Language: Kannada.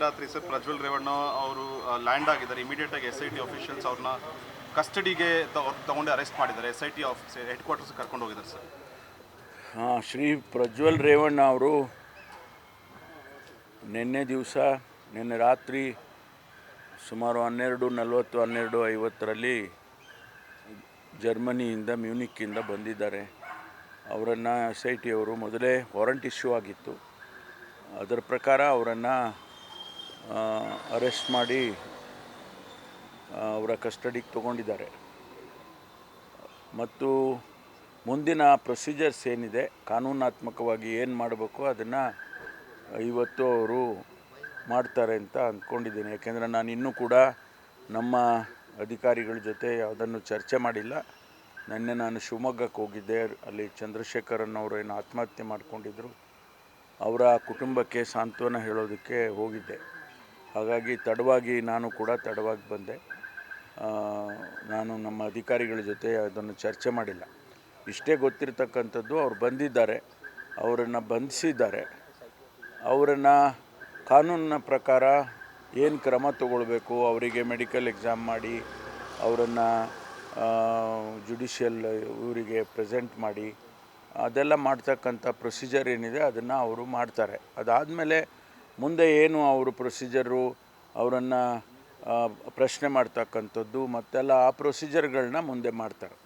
ರಾತ್ರಿ ಸರ್, ಪ್ರಜ್ವಲ್ ರೇವಣ್ಣ ಅವರು ಲ್ಯಾಂಡ್ ಆಗಿದ್ದಾರೆ. ಇಮಿಡಿಯೇಟ್ ಆಗಿ ಎಸ್ ಐ ಟಿ ಆಫೀಷಿಯಲ್ಸ್ ಅವ್ರನ್ನ ಕಸ್ಟಡಿಗೆ ತಗೊಂಡು ಅರೆಸ್ಟ್ ಮಾಡಿದ್ದಾರೆ. S I T office headquarters ಕರ್ಕೊಂಡು ಹೋಗಿದ್ದಾರೆ ಸರ್. ಹಾಂ, ಶ್ರೀ ಪ್ರಜ್ವಲ್ ರೇವಣ್ಣ ಅವರು ನಿನ್ನೆ ದಿವಸ, ನಿನ್ನೆ ರಾತ್ರಿ ಸುಮಾರು ಹನ್ನೆರಡು, ನಲವತ್ತು, ಹನ್ನೆರಡು, ಐವತ್ತರಲ್ಲಿ ಜರ್ಮನಿಯಿಂದ ಮ್ಯೂನಿಕ್ಕಿಂದ ಬಂದಿದ್ದಾರೆ. ಅವರನ್ನು ಎಸ್ ಐ ಟಿ ಅವರು ಮೊದಲೇ ವಾರಂಟ್ ಇಶ್ಯೂ ಆಗಿತ್ತು. ಅದರ ಪ್ರಕಾರ ಅವರನ್ನು ಅರೆಸ್ಟ್ ಮಾಡಿ ಅವರ ಕಸ್ಟಡಿಗೆ ತಗೊಂಡಿದ್ದಾರೆ. ಮತ್ತು ಮುಂದಿನ ಪ್ರೊಸೀಜರ್ಸ್ ಏನಿದೆ, ಕಾನೂನಾತ್ಮಕವಾಗಿ ಏನು ಮಾಡಬೇಕು ಅದನ್ನು ಇವತ್ತು ಅವರು ಮಾಡ್ತಾರೆ ಅಂತ ಅಂದ್ಕೊಂಡಿದ್ದೀನಿ ಯಾಕೆಂದರೆ ನಾನು ಇನ್ನೂ ಕೂಡ ನಮ್ಮ ಅಧಿಕಾರಿಗಳ ಜೊತೆ ಯಾವುದನ್ನು ಚರ್ಚೆ ಮಾಡಿಲ್ಲ. ನಿನ್ನೆ ನಾನು ಶಿವಮೊಗ್ಗಕ್ಕೆ ಹೋಗಿದ್ದೆ, ಅಲ್ಲಿ ಚಂದ್ರಶೇಖರನ್ ಅವರು ಏನು ಆತ್ಮಹತ್ಯೆ ಮಾಡಿಕೊಂಡಿದ್ದರು ಅವರ ಕುಟುಂಬಕ್ಕೆ ಸಾಂತ್ವನ ಹೇಳೋದಕ್ಕೆ ಹೋಗಿದ್ದೆ. ಹಾಗಾಗಿ ತಡವಾಗಿ ನಾನು ಕೂಡ ತಡವಾಗಿ ಬಂದೆ. ನಾನು ನಮ್ಮ ಅಧಿಕಾರಿಗಳ ಜೊತೆ ಅದನ್ನು ಚರ್ಚೆ ಮಾಡಿಲ್ಲ. ಇಷ್ಟೇ ಗೊತ್ತಿರತಕ್ಕಂಥದ್ದು ಅವ್ರು ಬಂದಿದ್ದಾರೆ, ಅವರನ್ನು ಬಂಧಿಸಿದ್ದಾರೆ. ಅವರನ್ನು ಕಾನೂನಿನ ಪ್ರಕಾರ ಏನು ಕ್ರಮ ತಗೊಳ್ಬೇಕು, ಅವರಿಗೆ ಮೆಡಿಕಲ್ ಎಕ್ಸಾಮ್ ಮಾಡಿ, ಅವರನ್ನು ಜುಡಿಷಿಯಲ್ ಇವರಿಗೆ ಪ್ರೆಸೆಂಟ್ ಮಾಡಿ, ಅದೆಲ್ಲ ಮಾಡ್ತಕ್ಕಂಥ ಪ್ರೊಸೀಜರ್ ಏನಿದೆ ಅದನ್ನು ಅವರು ಮಾಡ್ತಾರೆ. ಅದಾದಮೇಲೆ ಮುಂದೆ ಏನು ಅವರು ಪ್ರೊಸೀಜರು ಅವರನ್ನು ಪ್ರಶ್ನೆ ಮಾಡ್ತಕ್ಕಂಥದ್ದು ಮತ್ತೆಲ್ಲ ಆ ಪ್ರೊಸೀಜರ್ಗಳನ್ನ ಮುಂದೆ ಮಾಡ್ತಾರೆ.